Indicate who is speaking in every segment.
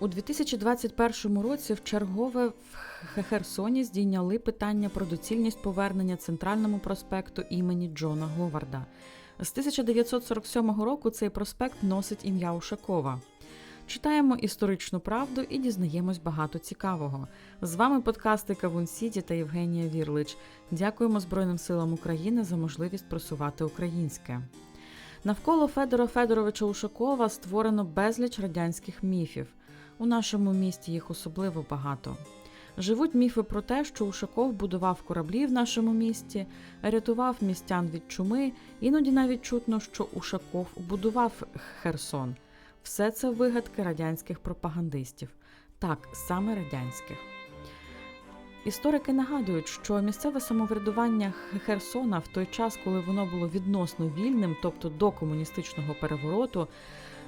Speaker 1: У 2021 році в чергове в Херсоні здійняли питання про доцільність повернення центральному проспекту імені Джона Говарда. З 1947 року цей проспект носить ім'я Ушакова. Читаємо історичну правду і дізнаємось багато цікавого. З вами подкасти Кавун Сіті та Євгенія Вірлич. Дякуємо Збройним силам України за можливість просувати українське. Навколо Федора Федоровича Ушакова створено безліч радянських міфів. У нашому місті їх особливо багато. Живуть міфи про те, що Ушаков будував кораблі в нашому місті, рятував містян від чуми, іноді навіть чутно, що Ушаков будував Херсон. Все це вигадки радянських пропагандистів. Так, саме радянських. Історики нагадують, що місцеве самоврядування Херсона в той час, коли воно було відносно вільним, тобто до комуністичного перевороту,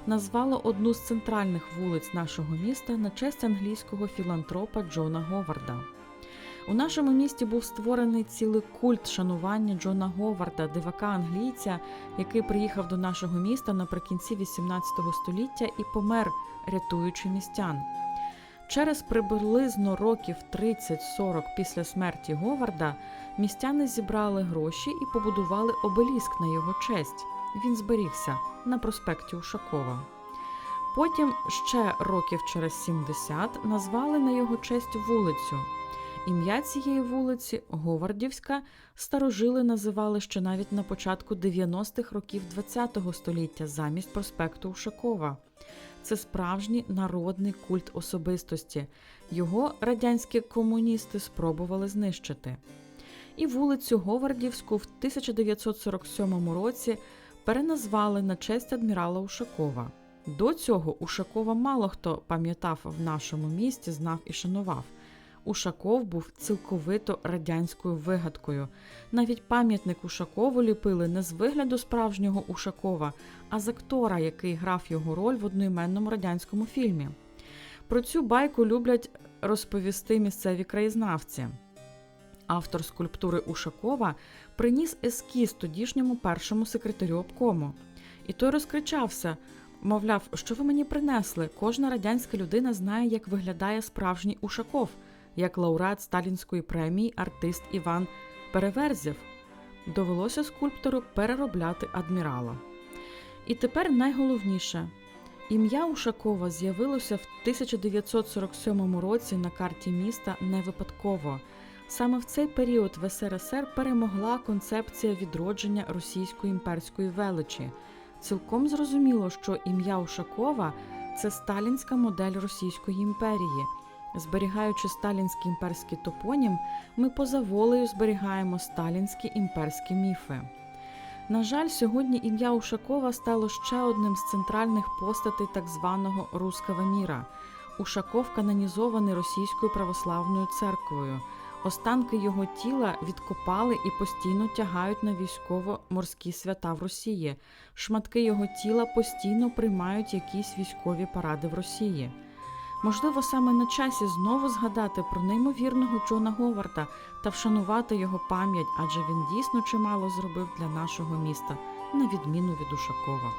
Speaker 1: назвало одну з центральних вулиць нашого міста на честь англійського філантропа Джона Говарда. У нашому місті був створений цілий культ шанування Джона Говарда, дивака англійця, який приїхав до нашого міста наприкінці XVIII століття і помер, рятуючи містян. Через приблизно років 30-40 після смерті Говарда містяни зібрали гроші і побудували обеліск на його честь. Він зберігся на проспекті Ушакова. Потім ще років через 70 назвали на його честь вулицю. Ім'я цієї вулиці Говардівська старожили називали ще навіть на початку 90-х років ХХ століття замість проспекту Ушакова. Це справжній народний культ особистості. Його радянські комуністи спробували знищити. І вулицю Говардівську в 1947 році переназвали на честь адмірала Ушакова. До цього Ушакова мало хто пам'ятав в нашому місті, знав і шанував. Ушаков був цілковито радянською вигадкою. Навіть пам'ятник Ушакову ліпили не з вигляду справжнього Ушакова, а з актора, який грав його роль в одноіменному радянському фільмі. Про цю байку люблять розповісти місцеві краєзнавці. Автор скульптури Ушакова приніс ескіз тодішньому першому секретарю обкому. І той розкричався: мовляв, що ви мені принесли? Кожна радянська людина знає, як виглядає справжній Ушаков, як лауреат сталінської премії артист Іван Переверзєв. Довелося скульптору переробляти адмірала. І тепер найголовніше. Ім'я Ушакова з'явилося в 1947 році на карті міста не випадково. Саме в цей період в СРСР перемогла концепція відродження російської імперської величі. Цілком зрозуміло, що ім'я Ушакова це сталінська модель Російської імперії. Зберігаючи сталінський імперський топонім, ми поза волею зберігаємо сталінські імперські міфи. На жаль, сьогодні ім'я Ушакова стало ще одним з центральних постатей так званого Руского міра. Ушаков канонізований Російською православною церквою. Останки його тіла відкопали і постійно тягають на військово-морські свята в Росії. Шматки його тіла постійно приймають якісь військові паради в Росії. Можливо, саме на часі знову згадати про неймовірного Джона Говарда та вшанувати його пам'ять, адже він дійсно чимало зробив для нашого міста, на відміну від Ушакова.